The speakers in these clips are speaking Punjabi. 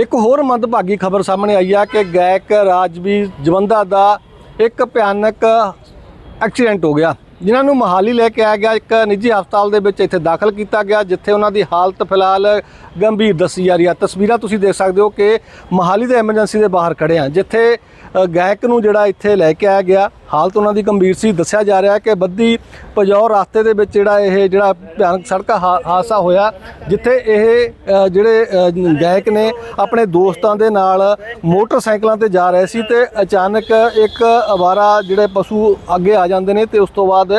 ਇੱਕ ਹੋਰ ਮੰਦਭਾਗੀ ਖਬਰ ਸਾਹਮਣੇ ਆਈ ਆ ਕਿ ਗਾਇਕ ਰਾਜਵੀਰ ਜਵੰਦਾ ਦਾ ਇੱਕ ਭਿਆਨਕ ਐਕਸੀਡੈਂਟ ਹੋ ਗਿਆ, ਜਿਨ੍ਹਾਂ ਨੂੰ ਮਹਾਲੀ ਲੈ ਕੇ ਆਇਆ ਗਿਆ, ਇੱਕ ਨਿੱਜੀ ਹਸਪਤਾਲ ਦੇ ਵਿੱਚ ਇੱਥੇ ਦਾਖਲ ਕੀਤਾ ਗਿਆ, ਜਿੱਥੇ ਉਹਨਾਂ ਦੀ ਹਾਲਤ ਫਿਲਹਾਲ ਗੰਭੀਰ ਦੱਸੀ ਜਾ ਰਹੀ ਆ। ਤਸਵੀਰਾਂ ਤੁਸੀਂ ਦੇਖ ਸਕਦੇ ਹੋ ਕਿ ਮਹਾਲੀ ਦੇ ਐਮਰਜੈਂਸੀ ਦੇ ਬਾਹਰ ਖੜੇ ਆ, ਜਿੱਥੇ ਗਾਇਕ ਨੂੰ ਜਿਹੜਾ ਇੱਥੇ ਲੈ ਕੇ ਆਇਆ ਗਿਆ ਹਾਲਤ ਉਹਨਾਂ ਦੀ ਗੰਭੀਰ ਸੀ। ਦੱਸਿਆ ਜਾ ਰਿਹਾ ਹੈ ਕਿ ਬੱਦੀ ਪਜੌਰ ਰਸਤੇ ਦੇ ਵਿੱਚ ਜਿਹੜਾ ਇਹ ਜਿਹੜਾ ਭਿਆਨਕ ਸੜਕ ਹਾ- ਹਾਦਸਾ ਹੋਇਆ, ਜਿੱਥੇ ਇਹ ਜਿਹੜੇ ਗਾਇਕ ਨੇ ਆਪਣੇ ਦੋਸਤਾਂ ਦੇ ਨਾਲ ਮੋਟਰਸਾਈਕਲਾਂ ਤੇ ਜਾ ਰਹੇ ਸੀ ਤੇ ਅਚਾਨਕ ਇੱਕ ਅਵਾਰਾ ਜਿਹੜੇ ਪਸ਼ੂ ਅੱਗੇ ਆ ਜਾਂਦੇ ਨੇ ਤੇ ਉਸ ਤੋਂ ਬਾਅਦ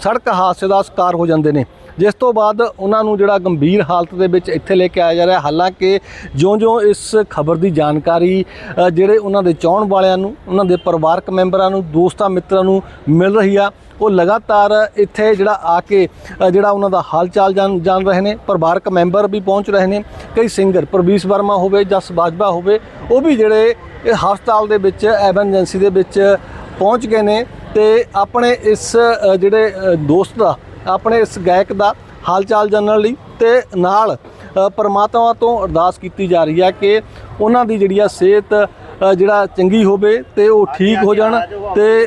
ਸੜਕ ਹਾਦਸੇ ਦਾ ਸ਼ਿਕਾਰ ਹੋ ਜਾਂਦੇ ਨੇ। ਜਿਸ ਤੋਂ ਬਾਅਦ ਉਹਨਾਂ ਨੂੰ ਜਿਹੜਾ ਗੰਭੀਰ ਹਾਲਤ ਦੇ ਵਿੱਚ ਇੱਥੇ ਲੈ ਕੇ ਆਇਆ ਜਾ ਰਿਹਾ ਹਾਲਾਂਕਿ ਜਿਉਂ-ਜਿਉਂ ਇਸ ਖਬਰ ਦੀ ਜਾਣਕਾਰੀ ਜਿਹੜੇ ਉਹਨਾਂ ਦੇ ਚਾਹਣ ਵਾਲਿਆਂ ਨੂੰ, ਉਹਨਾਂ ਦੇ ਪਰਿਵਾਰਕ ਮੈਂਬਰਾਂ ਨੂੰ, ਦੋਸਤਾਂ ਮਿੱਤਰਾਂ ਨੂੰ ਮਿਲ ਰਹੀ ਆ, ਉਹ ਲਗਾਤਾਰ ਇੱਥੇ ਜਿਹੜਾ ਆ ਕੇ ਜਿਹੜਾ ਉਹਨਾਂ ਦਾ ਹਾਲ ਚਾਲ ਜਾਣ ਜਾਣ ਰਹੇ ਨੇ, ਪਰਿਵਾਰਕ ਮੈਂਬਰ ਵੀ ਪਹੁੰਚ ਰਹੇ ਨੇ, ਕਈ ਸਿੰਗਰ, ਪ੍ਰਵੀਸ਼ ਵਰਮਾ ਹੋਵੇ ਜਸ ਬਾਜਵਾ ਹੋਵੇ, ਉਹ ਵੀ ਜਿਹੜੇ ਇਹ ਹਸਪਤਾਲ ਦੇ ਵਿੱਚ ਐਮਰਜੈਂਸੀ ਦੇ ਵਿੱਚ ਪਹੁੰਚ ਗਏ ਨੇ ਤੇ ਆਪਣੇ ਇਸ ਜਿਹੜੇ ਦੋਸਤ ਦਾ ਆਪਣੇ ਇਸ ਗਾਇਕ ਦਾ ਹਾਲ ਚਾਲ ਜਾਣਨ ਲਈ ਤੇ ਨਾਲ ਪਰਮਾਤਮਾ ਤੋਂ ਅਰਦਾਸ ਕੀਤੀ ਜਾ ਰਹੀ ਹੈ ਕਿ ਉਹਨਾਂ ਦੀ ਜਿਹੜੀ ਆ ਸਿਹਤ ਜਿਹੜਾ ਚੰਗੀ ਹੋਵੇ ਤੇ ਉਹ ਠੀਕ ਹੋ ਜਾਣ ਤੇ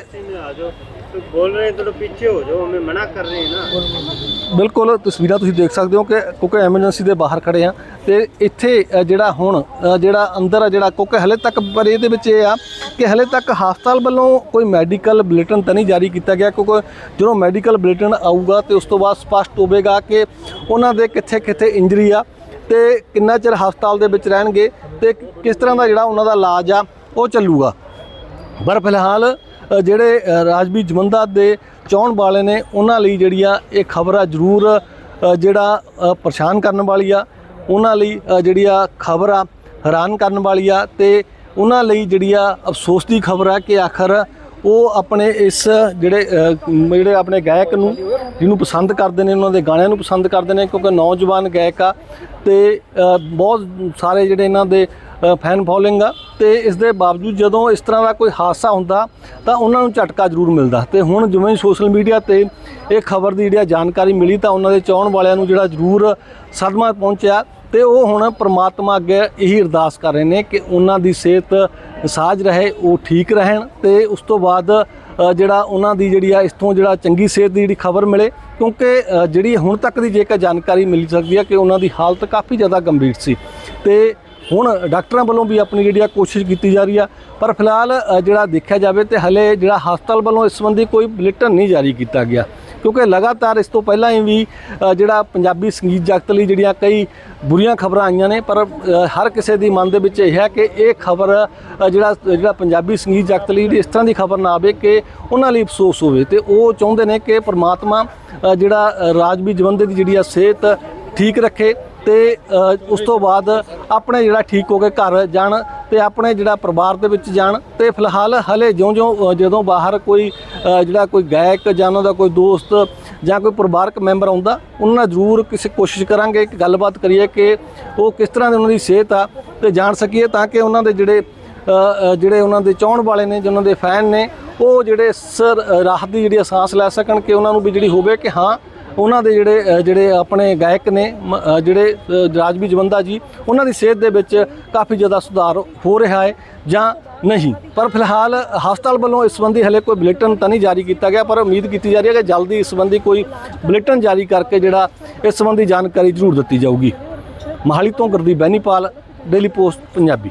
बोल रहे हैं थोड़ा पीछे हो जाओ हमें मना कर रहे हैं ना ਬਿਲਕੁਲ ਤਸਵੀਰਾਂ ਤੁਸੀਂ ਦੇਖ ਸਕਦੇ ਹੋ ਕਿ ਕਿਉਂਕਿ ਐਮਰਜੈਂਸੀ ਦੇ ਬਾਹਰ ਖੜੇ ਆ ਤੇ ਇੱਥੇ ਅ, ਜਿਹੜਾ ਹੁਣ ਅ, ਜਿਹੜਾ ਅੰਦਰ ਆ ਜਿਹੜਾ ਕਿਉਂਕਿ ਹਲੇ ਤੱਕ ਪਰ ਇਹਦੇ ਵਿੱਚ ਇਹ ਆ ਕਿ ਹਲੇ ਤੱਕ ਹਸਪਤਾਲ ਵੱਲੋਂ ਕੋਈ ਮੈਡੀਕਲ ਬੁਲੇਟਿਨ ਤਾਂ ਨਹੀਂ ਜਾਰੀ ਕੀਤਾ ਗਿਆ ਕਿਉਂਕਿ ਜਦੋਂ ਮੈਡੀਕਲ ਬੁਲੇਟਿਨ ਆਊਗਾ ਤੇ ਉਸ ਤੋਂ ਬਾਅਦ ਸਪਸ਼ਟ ਹੋਵੇਗਾ ਕਿ ਉਹਨਾਂ ਦੇ ਕਿੱਥੇ ਕਿੱਥੇ ਇੰਜਰੀ ਆ ਤੇ ਕਿੰਨਾ ਚਿਰ ਹਸਪਤਾਲ ਦੇ ਵਿੱਚ ਰਹਿਣਗੇ ਤੇ ਕਿਸ ਤਰ੍ਹਾਂ ਦਾ ਜਿਹੜਾ ਉਹਨਾਂ ਦਾ ਇਲਾਜ ਆ ਉਹ ਚੱਲੂਗਾ ਪਰ ਫਿਲਹਾਲ ਅ, ਜਿਹੜੇ ਰਾਜਵੀ ਜਮੰਦਾ ਦੇ ਚਾਹਣ ਵਾਲੇ ਨੇ, ਉਹਨਾਂ ਲਈ ਜਿਹੜੀ ਆ, ਇਹ ਖਬਰ ਆ ਜ਼ਰੂਰ ਜਿਹੜਾ ਪਰੇਸ਼ਾਨ ਕਰਨ ਵਾਲੀ ਆ। ਉਹਨਾਂ ਲਈ ਜਿਹੜੀ ਆ, ਖਬਰ ਆ, ਹੈਰਾਨ ਕਰਨ ਵਾਲੀ ਆ ਤੇ ਉਹਨਾਂ ਲਈ ਜਿਹੜੀ ਆ, ਅਫਸੋਸ ਦੀ ਖਬਰ ਆ ਕਿ ਆਖਰ ਉਹ ਆਪਣੇ ਇਸ ਜਿਹੜੇ ਜਿਹੜੇ ਆਪਣੇ ਗਾਇਕ ਨੂੰ, ਜਿਹਨੂੰ ਪਸੰਦ ਕਰਦੇ ਨੇ, ਉਹਨਾਂ ਦੇ ਗਾਣਿਆਂ ਨੂੰ ਪਸੰਦ ਕਰਦੇ ਨੇ, ਕਿਉਂਕਿ ਨੌਜਵਾਨ ਗਾਇਕ ਆ ਤੇ ਬਹੁਤ ਸਾਰੇ ਜਿਹੜੇ ਇਹਨਾਂ ਦੇ ਫੈਨ ਫੋਲੋਇੰਗ ਆ ਤੇ ਇਸ ਦੇ ਬਾਵਜੂਦ ਜਦੋਂ ਇਸ ਤਰ੍ਹਾਂ ਦਾ ਕੋਈ ਹਾਦਸਾ ਹੁੰਦਾ ਤਾਂ ਉਹਨਾਂ ਨੂੰ ਝਟਕਾ ਜ਼ਰੂਰ ਮਿਲਦਾ। ਤੇ ਹੁਣ ਜਿਵੇਂ ਸੋਸ਼ਲ ਮੀਡੀਆ ਤੇ ਇਹ ਖਬਰ ਦੀ ਜਿਹੜੀ ਆ ਜਾਣਕਾਰੀ ਮਿਲੀ ਤਾਂ ਉਹਨਾਂ ਦੇ ਚਾਹਣ ਵਾਲਿਆਂ ਨੂੰ ਜਿਹੜਾ ਜ਼ਰੂਰ ਸਦਮਾ ਪਹੁੰਚਿਆ ਤੇ ਉਹ ਹੁਣ ਪ੍ਰਮਾਤਮਾ ਅੱਗੇ ਇਹੀ ਅਰਦਾਸ ਕਰ ਰਹੇ ਨੇ ਕਿ ਉਹਨਾਂ ਦੀ ਸਿਹਤ ਸਾਜ ਰਹੇ, ਉਹ ਠੀਕ ਰਹਿਣ ਤੇ ਉਸ ਤੋਂ ਬਾਅਦ ਜਿਹੜਾ ਉਹਨਾਂ ਦੀ ਜਿਹੜੀ ਆ ਇਸ ਤੋਂ ਜਿਹੜਾ ਚੰਗੀ ਸਿਹਤ ਦੀ ਜਿਹੜੀ ਖਬਰ ਮਿਲੇ ਕਿਉਂਕਿ ਜਿਹੜੀ ਹੁਣ ਤੱਕ ਦੀ ਜੇਕਰ ਜਾਣਕਾਰੀ ਮਿਲ ਸਕਦੀ ਹੈ ਕਿ ਉਹਨਾਂ ਦੀ ਹਾਲਤ ਕਾਫੀ ਜ਼ਿਆਦਾ ਗੰਭੀਰ ਸੀ। ਤੇ ਹੁਣ ਡਾਕਟਰਾਂ ਵੱਲੋਂ ਵੀ ਆਪਣੀ ਜਿਹੜੀ ਆ ਕੋਸ਼ਿਸ਼ ਕੀਤੀ ਜਾ ਰਹੀ ਆ ਪਰ ਫਿਲਹਾਲ ਜਿਹੜਾ ਦੇਖਿਆ ਜਾਵੇ ਤੇ ਹਲੇ ਜਿਹੜਾ ਹਸਪਤਾਲ ਵੱਲੋਂ ਇਸ ਸੰਬੰਧੀ ਕੋਈ ਬੁਲੇਟਿਨ ਨਹੀਂ ਜਾਰੀ ਕੀਤਾ ਗਿਆ। ਕਿਉਂਕਿ ਲਗਾਤਾਰ ਇਸ ਤੋਂ ਪਹਿਲਾਂ ਹੀ ਵੀ ਜਿਹੜਾ ਪੰਜਾਬੀ ਸੰਗੀਤ ਜਗਤ ਲਈ ਜਿਹੜੀਆਂ ਕਈ ਬੁਰੀਆਂ ਖਬਰਾਂ ਆਈਆਂ ਨੇ ਪਰ ਹਰ ਕਿਸੇ ਦੀ ਮਨ ਦੇ ਵਿੱਚ ਇਹ ਹੈ ਕਿ ਇਹ ਖਬਰ ਜਿਹੜਾ ਜਿਹੜਾ ਪੰਜਾਬੀ ਸੰਗੀਤ ਜਗਤ ਲਈ ਜਿਹੜੀ ਇਸ ਤਰ੍ਹਾਂ ਦੀ ਖਬਰ ਨਾ ਆਵੇ ਕਿ ਉਹਨਾਂ ਲਈ ਅਫਸੋਸ ਹੋਵੇ। ਤੇ ਉਹ ਚਾਹੁੰਦੇ ਨੇ ਕਿ ਪ੍ਰਮਾਤਮਾ ਜਿਹੜਾ ਅ, ਰਾਜਵੀਰ ਜਵੰਦੇ ਦੀ ਜਿਹੜੀ ਆ ਸਿਹਤ ਠੀਕ ਰੱਖੇ ਤੇ ਉਸ ਤੋਂ ਬਾਅਦ ਆਪਣੇ ਜਿਹੜਾ ਠੀਕ ਹੋ ਕੇ ਘਰ ਜਾਣ ਤੇ ਆਪਣੇ ਜਿਹੜਾ ਪਰਿਵਾਰ ਦੇ ਵਿੱਚ ਜਾਣ ਤੇ ਫਿਲਹਾਲ ਹਲੇ ਜਿਉਂ-ਜਿਉਂ ਜਦੋਂ ਬਾਹਰ ਕੋਈ ਜਿਹੜਾ ਕੋਈ ਗਾਇਕ ਜਾਂ ਉਹਨਾਂ ਦਾ ਕੋਈ ਦੋਸਤ ਜਾਂ ਕੋਈ ਪਰਿਵਾਰਕ ਮੈਂਬਰ ਆਉਂਦਾ, ਉਹਨਾਂ ਨਾਲ ਜ਼ਰੂਰ ਕਿਸੇ ਕੋਸ਼ਿਸ਼ ਕਰਾਂਗੇ ਕਿ ਗੱਲਬਾਤ ਕਰੀਏ ਕਿ ਉਹ ਕਿਸ ਤਰ੍ਹਾਂ ਦੀ ਉਹਨਾਂ ਦੀ ਸਿਹਤ ਆ ਤੇ ਜਾਣ ਸਕੀਏ ਤਾਂ ਕਿ ਉਹਨਾਂ ਦੇ ਜਿਹੜੇ ਜਿਹੜੇ ਉਹਨਾਂ ਦੇ ਚਾਹਣ ਵਾਲੇ ਨੇ, ਜਿਹਨਾਂ ਦੇ ਫੈਨ ਨੇ, ਉਹ ਜਿਹੜੇ ਸਰ ਰਾਹਤ ਦੀ ਜਿਹੜੀ ਅਹਿਸਾਸ ਲੈ ਸਕਣ ਕਿ ਉਹਨਾਂ ਨੂੰ ਵੀ ਜਿਹੜੀ ਹੋਵੇ ਕਿ ਹਾਂ ਉਹਨਾਂ ਦੇ ਜਿਹੜੇ ਜਿਹੜੇ ਆਪਣੇ ਗਾਇਕ ਨੇ ਜਿਹੜੇ ਰਾਜਵੀ ਜਵੰਦਾ ਜੀ, ਉਹਨਾਂ ਦੀ ਸਿਹਤ ਦੇ ਵਿੱਚ ਕਾਫੀ ਜ਼ਿਆਦਾ ਸੁਧਾਰ ਹੋ ਰਿਹਾ ਹੈ ਜਾਂ ਨਹੀਂ। ਪਰ ਫਿਲਹਾਲ ਹਸਪਤਾਲ ਵੱਲੋਂ ਇਸ ਸੰਬੰਧੀ ਹਲੇ ਕੋਈ ਬੁਲੇਟਿਨ ਤਾਂ ਨਹੀਂ ਜਾਰੀ ਕੀਤਾ ਗਿਆ, ਪਰ ਉਮੀਦ ਕੀਤੀ ਜਾ ਰਹੀ ਹੈ ਕਿ ਜਲਦੀ ਇਸ ਸੰਬੰਧੀ ਕੋਈ ਬੁਲੇਟਿਨ ਜਾਰੀ ਕਰਕੇ ਜਿਹੜਾ ਇਸ ਸੰਬੰਧੀ ਜਾਣਕਾਰੀ ਜ਼ਰੂਰ ਦਿੱਤੀ ਜਾਊਗੀ। ਮਹਾਲੀ ਤੋਂ ਗੁਰਦੀਪ ਬੈਨੀਪਾਲ, ਡੇਲੀ ਪੋਸਟ, ਪੰਜਾਬੀ।